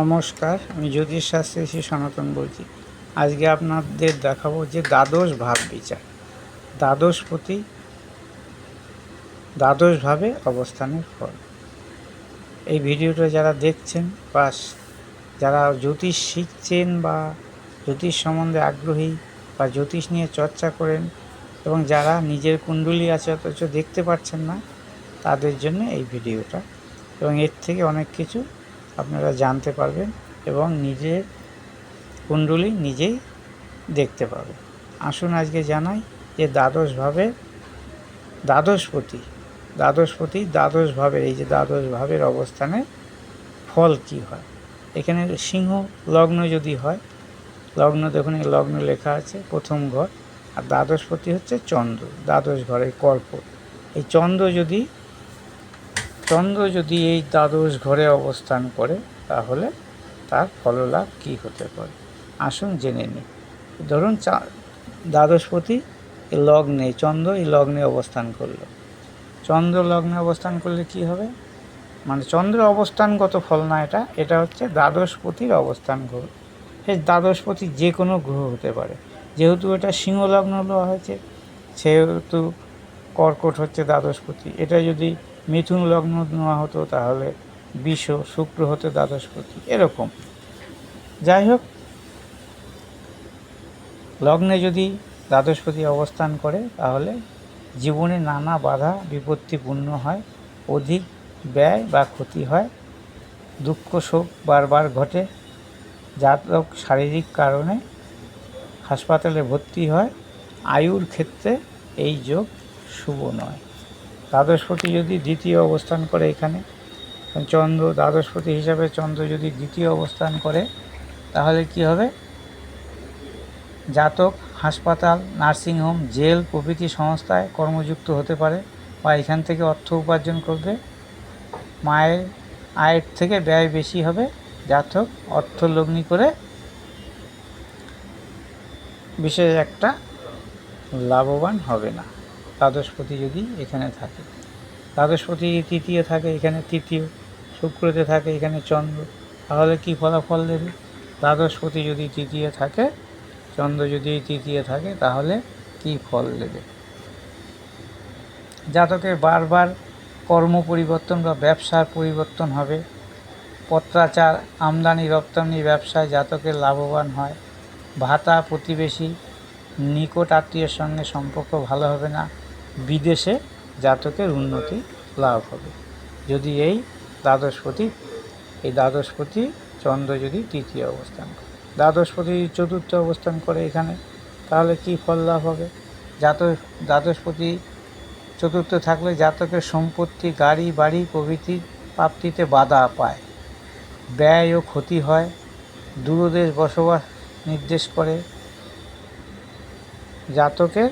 নমস্কার, আমি জ্যোতিষ শাস্ত্রী শ্রী সনাতন বলছি। আজকে আপনাদের দেখাবো যে দ্বাদশ ভাব বিচার। দ্বাদশপতি দ্বাদশভাবে অবস্থানের ফল। এই ভিডিওটা যারা দেখছেন বা যারা জ্যোতিষ শিখছেন বা জ্যোতিষ সম্বন্ধে আগ্রহী বা জ্যোতিষ নিয়ে চর্চা করেন এবং যারা নিজের কুণ্ডলী আছে অথচ দেখতে পাচ্ছেন না, তাদের জন্য এই ভিডিওটা এবং এর থেকে অনেক কিছু আপনারা জানতে পারবেন এবং নিজের কুণ্ডলী নিজেই দেখতে পাবেন। আসুন আজকে জানাই যে দ্বাদশভাবে দ্বাদশপতি দ্বাদশপতি দ্বাদশভাবে এই যে দ্বাদশভাবের অবস্থানে ফল কি হয়? এখানে সিংহ লগ্ন যদি হয়, লগ্ন দেখুন, এই লগ্ন লেখা আছে প্রথম ঘর, আর দ্বাদশপতি হচ্ছে চন্দ্র, দ্বাদশ ঘরে কর্কট এই চন্দ্র যদি চন্দ্র যদি এই দ্বাদশ ঘরে অবস্থান করে, তাহলে তার ফললাভ কী হতে পারে? আসুন জেনে নিই। ধরুন চা, দ্বাদশপতি লগ্নে, চন্দ্র এই লগ্নে অবস্থান করল। চন্দ্র লগ্নে অবস্থান করলে কি হবে? মানে চন্দ্র অবস্থানগত ফল না এটা এটা হচ্ছে দ্বাদশপতির অবস্থান গ্রহ। সে দ্বাদশপতি যে কোনো গ্রহ হতে পারে। যেহেতু এটা সিংহ লগ্ন হয়েছে, সেহেতু কর্কট হচ্ছে দ্বাদশপতি। এটা যদি মিথুন লগ্ন নেওয়া হতো, তাহলে বিষ শুক্র হতো দ্বাদশপতি এরকম। যাই হোক, লগ্নে যদি দ্বাদশপতি অবস্থান করে, তাহলে জীবনে নানা বাধা বিপত্তিপূর্ণ হয়, অধিক ব্যয় বা ক্ষতি হয়, দুঃখ, শোক বারবার ঘটে, জাতক শারীরিক কারণে হাসপাতালে ভর্তি হয়, আয়ুর ক্ষেত্রে এই যোগ শুভ নয়। দ্বাদশপতি যদি দ্বিতীয় অবস্থান করে এখানে চন্দ্র দ্বাদশপতি হিসাবে চন্দ্র যদি দ্বিতীয় অবস্থান করে, তাহলে কি হবে? জাতক, হাসপাতাল নার্সিংহোম জেল, প্রভৃতি সংস্থায় কর্মযুক্ত হতে পারে বা এখান থেকে অর্থ উপার্জন করবে। মায়ের আয়ের থেকে ব্যয় বেশি হবে, জাতক অর্থ লগ্নি করে বিশেষ একটা লাভবান হবে না। দ্বাদশপতি যদি এখানে থাকে। দ্বাদশপতি তৃতীয় থাকে, এখানে তৃতীয়। শুক্রতে থাকে, এখানে চন্দ্র। তাহলে কি ফলাফল দেবে? দ্বাদশপতি যদি তৃতীয় থাকে, চন্দ্র যদি তৃতীয় থাকে, তাহলে কি ফল দেবে? জাতকের বারবার কর্ম পরিবর্তন বা ব্যবসার পরিবর্তন হবে। পত্রাচার, আমদানি, রপ্তানি, ব্যবসায় জাতকের লাভবান হয়। ভাতা প্রতিবেশী, নিকট আত্মীয়ের সঙ্গে সম্পর্ক ভালো হবে না। বিদেশে জাতকের উন্নতি লাভ হবে। যদি এই দ্বাদশপতি এই দ্বাদশপতি চন্দ্র যদি তৃতীয় অবস্থান করে, দ্বাদশপতি চতুর্থ অবস্থান করে এখানে, তাহলে কি ফল লাভ হবে? জাতক, দ্বাদশপতি চতুর্থ থাকলে জাতকের সম্পত্তি, গাড়ি, বাড়ি, প্রভৃতি প্রাপ্তিতে বাধা পায়। ব্যয় ও ক্ষতি হয়, দূরদেশ বসবাস নির্দেশ করে। জাতকের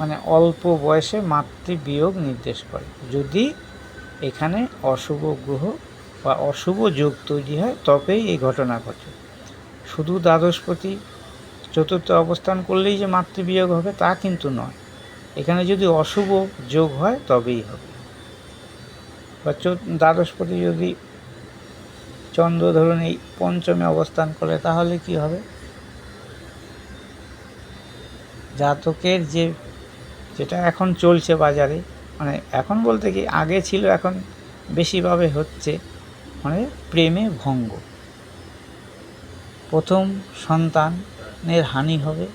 মানে অল্প বয়সে মাতৃবিয়োগ নির্দেশ করে। যদি এখানে অশুভ গ্রহ বা অশুভ যোগ তৈরি হয়, তবেই এই ঘটনা ঘটে। শুধু দ্বাদশপতি চতুর্থ অবস্থান করলেই যে মাতৃবিয়োগ হবে, তা কিন্তু নয়। এখানে যদি অশুভ যোগ হয়, তবেই হবে। বা দ্বাদশপতি যদি চন্দ্র ধরুন এই পঞ্চমে অবস্থান করে, তাহলে কি হবে? জাতকের যে যেটা এখন চলছে বাজারে মানে এখন বলতে কি আগে ছিল, এখন বেশিভাবে হচ্ছে মানে প্রেমে ভঙ্গ। প্রথম সন্তানের হানি হবে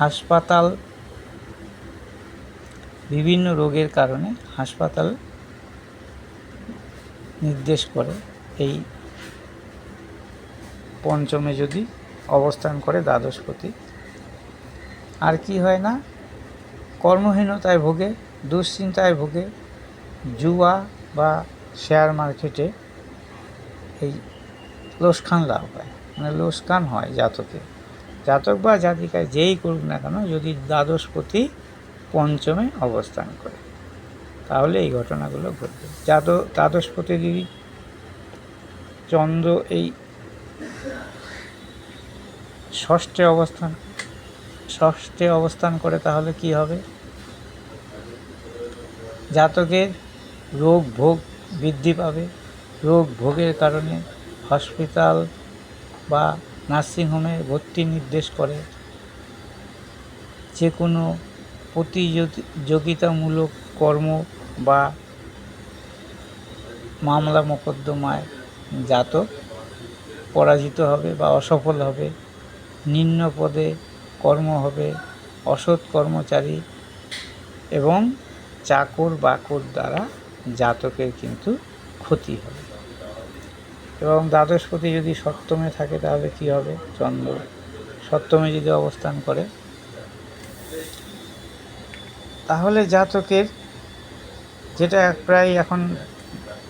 হাসপাতাল, বিভিন্ন রোগের কারণে হাসপাতাল নির্দেশ করে। এই পঞ্চমে যদি অবস্থান করে দ্বাদশপতি। আর কি হয় না? কর্মহীনতায় ভোগে, দুশ্চিন্তায় ভোগে, জুয়া বা শেয়ার মার্কেটে এই লোসখান লাভ হয়। মানে লোসকান হয় জাতকে। জাতক বা জাতিকায় যেই করুক না কেন, যদি দ্বাদশপতি পঞ্চমে অবস্থান করে, তাহলে এই ঘটনাগুলো ঘটবে। জাতক দ্বাদশপতি যদি চন্দ্র এই ষষ্ঠে অবস্থান ষষ্ঠে অবস্থান করে তাহলে কি হবে? জাতকের রোগ ভোগ বৃদ্ধি পাবে। রোগ ভোগের কারণে হসপিটাল বা নার্সিংহোমে ভর্তি নির্দেশ করে। যে কোনো প্রতিযোগিতামূলক কর্ম বা মামলা মোকদ্দমায় জাতক পরাজিত হবে বা অসফল হবে। নিম্ন পদে কর্ম হবে, অসৎ কর্মচারী এবং চাকর বাকর দ্বারা জাতকের কিন্তু ক্ষতি হবে। এবং দ্বাদশপতি যদি সপ্তমে থাকে তাহলে কি হবে? চন্দ্র। সপ্তমে যদি অবস্থান করে, তাহলে জাতকের যেটা প্রায় এখন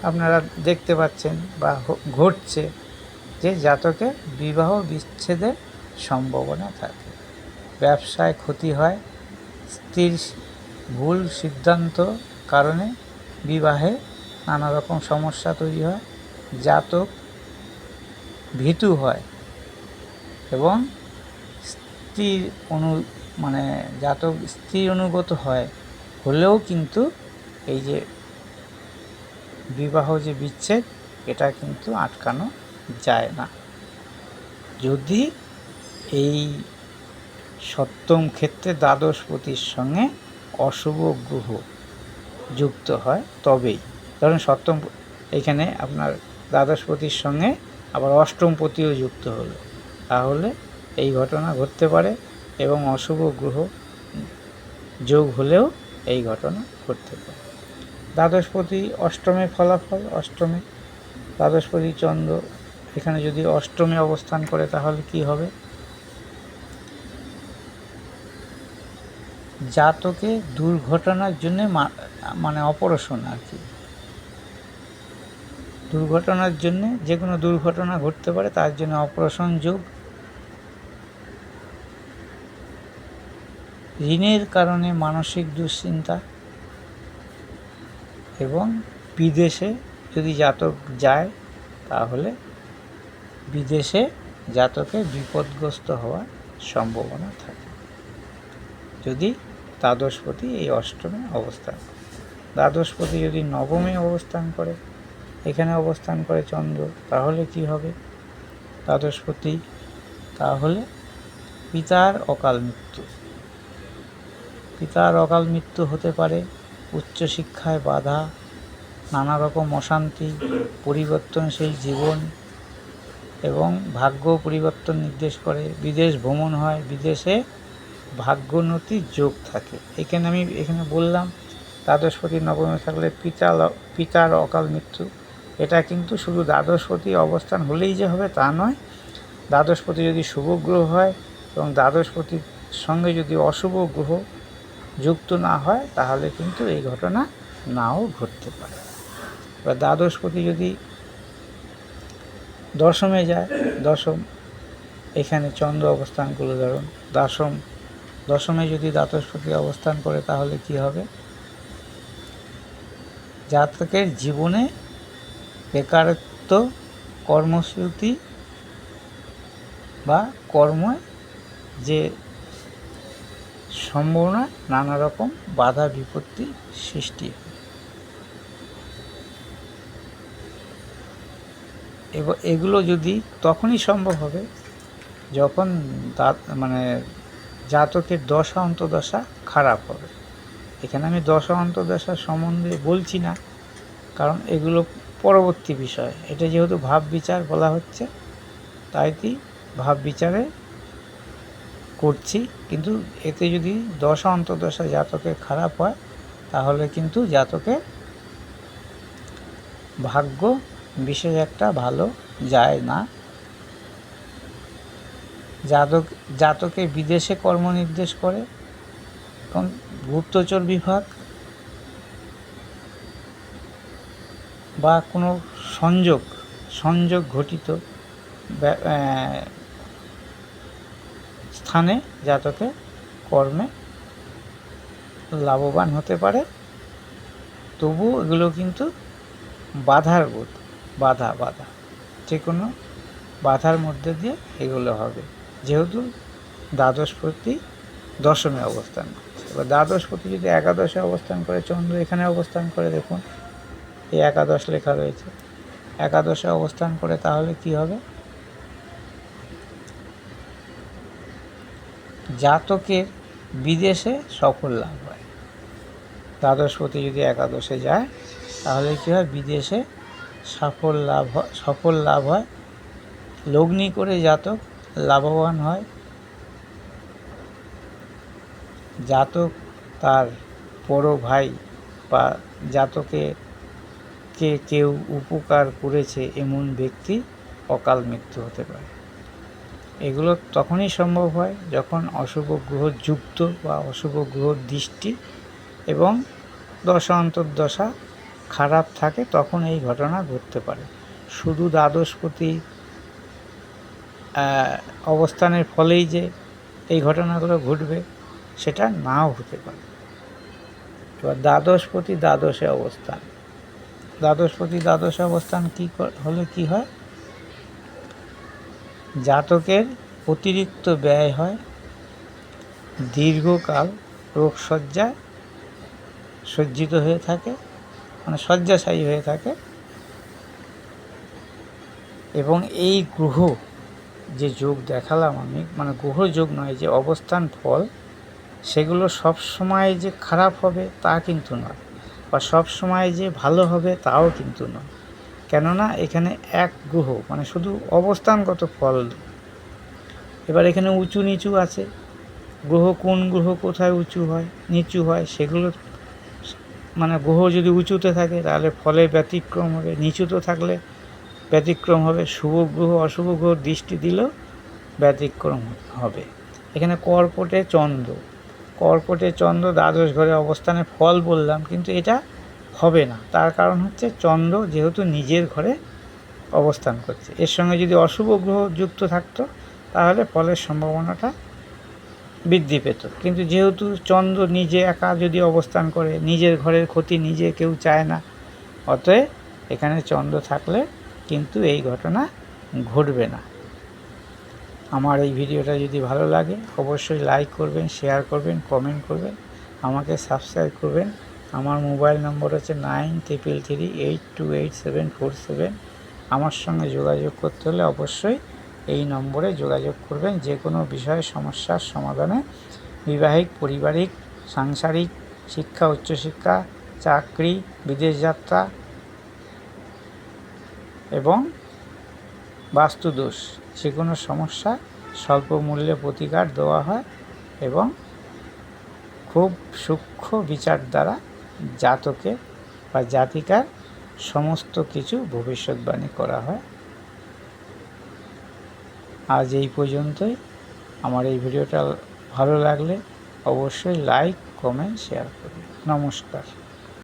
আপনারা দেখতে পাচ্ছেন বা ঘটছে যে জাতকে বিবাহ বিচ্ছেদের সম্ভাবনা থাকে। ব্যবসায় ক্ষতি হয়, স্ত্রীর ভুল সিদ্ধান্ত কারণে বিবাহে নানা রকম সমস্যা তৈরি হয়, জাতক ভীতু হয় এবং স্ত্রীর অনু মানে জাতক স্ত্রী অনুগত হয়। হলেও কিন্তু এই যে বিবাহ যে বিচ্ছেদ, এটা কিন্তু আটকানো যায় না। যদি এই সপ্তম ক্ষেত্রে দ্বাদশপতির সঙ্গে অশুভ গ্রহ যুক্ত হয় তবেই। ধরুন সপ্তম এখানে আপনার দ্বাদশপতির সঙ্গে আবার অষ্টমপতিও যুক্ত হলো। তাহলে এই ঘটনা ঘটতে পারে এবং অশুভ গ্রহ যোগ হলেও এই ঘটনা ঘটতে পারে। দ্বাদশপতি অষ্টমে ফলাফল, অষ্টমে দ্বাদশপতি চন্দ্র, এখানে যদি অষ্টমে অবস্থান করে তাহলে কি হবে? জাতকে দুর্ঘটনার জন্য মানে অপারেশন আর কি। দুর্ঘটনার জন্য যে কোনো দুর্ঘটনা ঘটতে পারে, তার জন্য অপারেশন যোগ। ঋণের কারণে মানসিক দুশ্চিন্তা এবং বিদেশে যদি জাতক যায়, তাহলে বিদেশে জাতকে বিপদগ্রস্ত হওয়ার সম্ভাবনা থাকে। যদি দ্বাদশপতি এই অষ্টমে অবস্থান দ্বাদশপতি যদি নবমে অবস্থান করে, এখানে অবস্থান করে চন্দ্র, তাহলে কি হবে? দ্বাদশপতি, তাহলে পিতার অকাল মৃত্যু। পিতার অকাল মৃত্যু হতে পারে উচ্চশিক্ষায় বাধা নানা রকম অশান্তি, পরিবর্তনশীল জীবন এবং ভাগ্য পরিবর্তন নির্দেশ করে। বিদেশ ভ্রমণ হয়, বিদেশে ভাগ্যোন্নতির যোগ থাকে। এখানে আমি এখানে বললাম, দ্বাদশপতি, নবমে থাকলে পিতা পিতার অকাল মৃত্যু। এটা কিন্তু শুধু দ্বাদশপতি অবস্থান হলেই যে হবে তা নয়। দ্বাদশপতি যদি শুভ গ্রহ হয় এবং দ্বাদশপতির সঙ্গে যদি অশুভ গ্রহ যুক্ত না হয়, তাহলে কিন্তু এই ঘটনা নাও ঘটতে পারে। এবার দ্বাদশপতি যদি দশমে যায়, দশম, এখানে চন্দ্র অবস্থান করলে ধরুন, দশম দশমে যদি দ্বাদশপতি অবস্থান করে, তাহলে কি হবে? জাতকের জীবনে বেকারত্ব কর্মশ্রুতি বা কর্মে যে সম্ভাবনা নানা রকম বাধা বিপত্তি সৃষ্টি এবং, এগুলো যদি তখনই সম্ভব হবে, যখন মানে জাতকের দশা অন্তদশা খারাপ হবে। এখানে আমি দশা অন্তদশা সম্বন্ধে বলছি না, কারণ এগুলো পরবর্তী বিষয়। এটা যেহেতু ভাব বিচার বলা হচ্ছে, তাই কি ভাব বিচারে করছি। কিন্তু এতে যদি দশা অন্তদশা জাতকের খারাপ হয়, তাহলে কিন্তু জাতকের ভাগ্য বিশেষ একটা ভালো যায় না। জাতক, জাতকে বিদেশে কর্ম নির্দেশ করে, এবং গুপ্তচর বিভাগ বা কোনো সংযোগ সংযোগ ঘটিত স্থানে জাতকে কর্মে লাভবান হতে পারে। তবু এগুলো কিন্তু বাধার বোধ, বাধা বাধা। যে কোনো বাধার মধ্যে দিয়ে এগুলো হবে। যেহেতু দ্বাদশপতি দশমে অবস্থান করছে। এবার দ্বাদশপতি যদি একাদশে অবস্থান করে, চন্দ্র এখানে অবস্থান করে, দেখুন, এই একাদশ লেখা রয়েছে। একাদশে অবস্থান করে তাহলে কি হবে? জাতকের বিদেশে সফল লাভ হয়। দ্বাদশপতি যদি একাদশে যায়, তাহলে কী হয়? বিদেশে সফল লাভ হয়, সফল লাভ হয়। লগ্নি করে জাতক লাভবান হয়। জাতক তার বড় ভাই বা জাতকে কে কেউ উপকার করেছে এমন ব্যক্তি অকাল মৃত্যু হতে পারে। এগুলো তখনই সম্ভব হয় যখন অশুভ গ্রহ যুক্ত বা অশুভ গ্রহ দৃষ্টি এবং দশা অন্তর্দশা খারাপ থাকে তখন এই ঘটনা ঘটতে পারে। শুধু দ্বাদশপতি অবস্থানের ফলেই যে এই ঘটনাগুলো ঘটবে, সেটা নাও হতে পারে। এবার দ্বাদশপতি দ্বাদশে অবস্থান। দ্বাদশপতি দ্বাদশে অবস্থান কি হলে কি হয়? জাতকের অতিরিক্ত ব্যয় হয়, দীর্ঘকাল রোগশয্যায় সজ্জিত হয়ে থাকে মানে শয্যাশায়ী হয়ে থাকে, এবং এই গ্রহ যে যোগ দেখালাম আমি মানে গ্রহ যোগ নয়, যে অবস্থান ফল, সেগুলো সব সময় যে খারাপ হবে তা কিন্তু নয়, বা সব সময় যে ভালো হবে তাও কিন্তু নয়। কেননা এখানে এক গ্রহ মানে শুধু অবস্থানগত ফল এবার এখানে উঁচু নিচু আছে, গ্রহ কোন গ্রহ কোথায় উঁচু হয়, নিচু হয়, সেগুলো মানে গ্রহ যদি উঁচুতে থাকে তাহলে ফলে ব্যতিক্রম হবে, নিচুতে থাকলে ব্যতিক্রম হবে। শুভ গ্রহ, অশুভ গ্রহ দৃষ্টি দিলেও ব্যতিক্রম হবে। এখানে কর্কটে চন্দ্র। কর্কটে চন্দ্র দ্বাদশ ঘরে অবস্থানে ফল বললাম, কিন্তু এটা হবে না। তার কারণ হচ্ছে চন্দ্র যেহেতু নিজের ঘরে অবস্থান করছে। এর সঙ্গে যদি অশুভ গ্রহ যুক্ত থাকতো, তাহলে ফলের সম্ভাবনাটা বৃদ্ধি পেত। কিন্তু যেহেতু চন্দ্র নিজে একা যদি অবস্থান করে, নিজের ঘরের ক্ষতি নিজে কেউ চায় না, অতএব এখানে চন্দ্র থাকলে কিন্তু এই ঘটনা ঘটবে না। আমার এই ভিডিওটা যদি ভালো লাগে, অবশ্যই লাইক করবেন শেয়ার করবেন কমেন্ট করবেন, আমাকে সাবস্ক্রাইব করবেন। আমার মোবাইল নম্বর হচ্ছে nine triple three eight two eight seven four seven আমার সঙ্গে যোগাযোগ করতে হলে অবশ্যই এই নম্বরে যোগাযোগ করবেন। যে কোনো বিষয়ে সমস্যার সমাধানে বিবাহিক, পারিবারিক, সাংসারিক, শিক্ষা, উচ্চশিক্ষা, চাকরি, বিদেশ যাত্রা এবং বাস্তুদোষ যে কোনো সমস্যা স্বল্প মূল্যে প্রতিকার দেওয়া হয় এবং খুব সূক্ষ্ম বিচার দ্বারা জাতকে বা জাতিকার সমস্ত কিছু ভবিষ্যৎবাণী করা হয়। আজ এই পর্যন্তই। আমার এই ভিডিওটা ভালো লাগলে অবশ্যই লাইক, কমেন্ট, শেয়ার করুন। নমস্কার।